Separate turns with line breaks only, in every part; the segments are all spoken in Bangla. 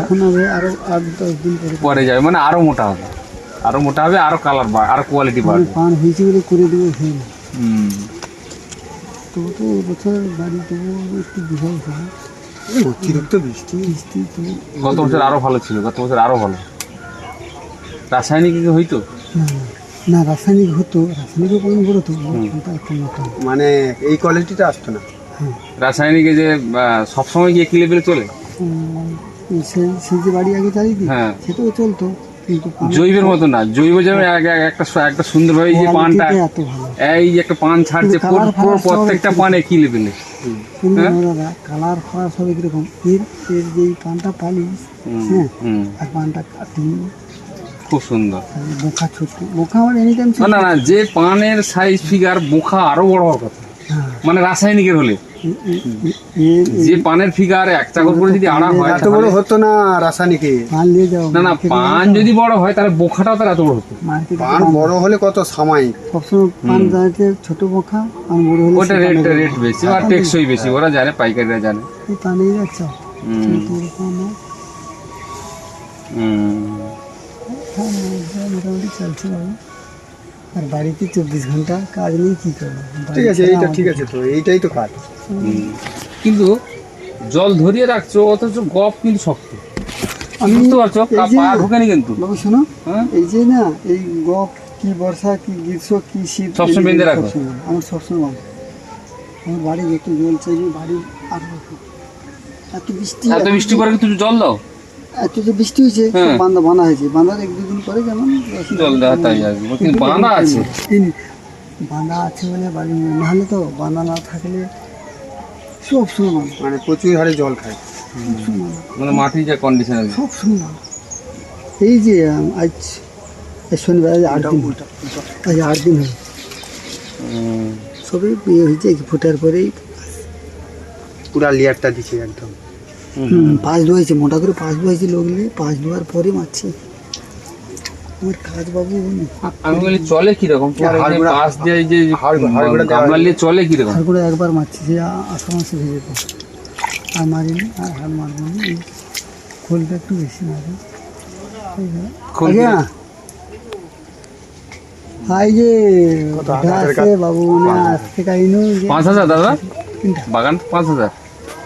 এখন হবে আরও আট দশ দিন পরে।
পরে যাবে মানে আরও মোটা হবে। আরও মোটা হবে আরও কালার আরও কোয়ালিটি
আমি
বাড়বে।
পান হয়েছে বলে করে দেবো হয়ে
হুম।
তবু তো এবছর বাড়ি তবু একটু বিশাল হবে
অতিরিক্ত বৃষ্টি।
বৃষ্টি তো
গত বছর আরও ভালো ছিল গত বছর আরও ভালো। রাসায়নিক হইতো?
না, রাসায়নিক হতো। রাসায়নিকও কম তো
মানে এই কোয়ালিটিটা আসতো না।
হ্যাঁ।
রাসায়নিকে যে সবসময় কি একই লেভেলে চলে?
বাড়ি আগে চালিয়ে
হ্যাঁ।
সেটাও চলতো কিন্তু
জৈবের মতো না জৈব যেমন এক- একটা একটা সুন্দরভাবে যে পানটা এই যে একটা পান ছাড়ছে পুরো- প্রত্যেকটা পান একই লেভেলে হ্যাঁ?
দাদা কালার ফালার সব একরকম এর এর যে পানটা পালিস হ্যাঁ আর পানটা কাটি
খুব সুন্দর।
বোখা ছোট। বোখা আমার এনি টাইম
না না যে পানের সাইজ ফিগার বোখা আরও বড় হওয়ার কথা।
হ্যাঁ।
মানে রাসায়নিকের হলে। যে পানের ফিগার এক চাকর করে যদি আড়া হয়
এত বড় হতো না রাসায়নিকে?
পান নিয়ে যাও
না না পান যদি বড় হয় তাহলে বোখাটাও তার এত বড় হতো।
পান বড় হলে কত সাময়িক?
সবসময় পান যাতে ছোট বোখা পান বড় হলে
ওটা রেট রেট বেশি আর টেকসই বেশি ওরা জানে পাইকারিরা জানে।
এই পানেই যাচ্ছে।
হুম।
হ্যাঁ, হ্যাঁ, মোটামুটি চলছে বাবু আর বাড়িতে চব্বিশ ঘণ্টা কাজ নেই কি করব?
ঠিক আছে এইটা ঠিক আছে তো এইটাই তো কাজ।
কিন্তু জল ধরিয়ে রাখছো অথচ গপ কিন্তু শক্ত।
আমি
বুঝতে পারছ? পা ঢুকেনি কিন্তু।
বাবু শোনো
হ্যাঁ?
এই যে না এই গপ কি বর্ষা কি গ্রীষ্ম কি শীত
সবসময় বেঁধে রাখো?
আমার সবসময় বাঁধা। আমার বাড়ি একটু জল চাইবে বাড়ি আর এত বৃষ্টি
এত বৃষ্টি করে তুমি জল দাও?
এত যে বৃষ্টি হয়েছে
হ্যাঁ।
বাঁধা বাঁধা হয়েছে। বাঁধার এক দুদিন পরে যেমন
জল দেওয়া তাই আসবে কিন্তু বাঁধা আছে।
বাঁধা আছে বলে বাড়ি নাহলে তো বাঁধা না থাকলে সব সময়
মানে প্রচুর হারে জল খায়।
মানে মাটির যে কন্ডিশন আছে
সব সময় এই যে আজ আজ শনিবার আজ আট দিন। আজ আট দিন হলো।
হুম।
সবে হয়েছে কি ফোটার পরেই।
পুরা লেয়ারটা দিচ্ছে একদম।
হুম, পাঁচ ধোয়াইছে মোটা করে পাঁচ ধোয়াইছে লোকলে পাঁচ ধোয়ার পরে মারছে। আমার কাজ বাবু
আমি বলি চলে কীরকম? পাশ দিয়ে যে নিয়ে কীরকম?
একবার মারছে মাসে ভেজে তো আর মারিনি আর হাড় মারবো না এই খোলটা একটু বেশি মারে। যে, হাই আছে বাবু না আসতে কাইনো
পাঁচ হাজার দাদা?
তিনটা।
বাগান পাঁচ হাজার?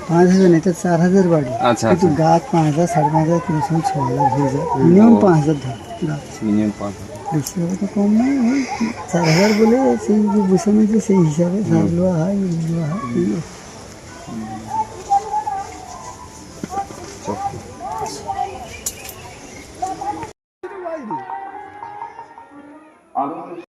পাঁচ হাজার না এটা চার হাজার বাড়ি
আচ্ছা
কিন্তু
আচ্ছা
গাছ পাঁচ হাজার সাড়ে পাঁচ হাজার তিরিশ ছ হাজার হয়ে যায় মিনিমাম পাঁচ হাজার ধর গাছ
মিনিমাম পাঁচ হাজার
বেশি হবে তো কম নয় ওই চার হাজার বলে সেই যে বসে নিয়েছে সেই হিসাবে সার লোয়া হয় ইট লোয়া হয়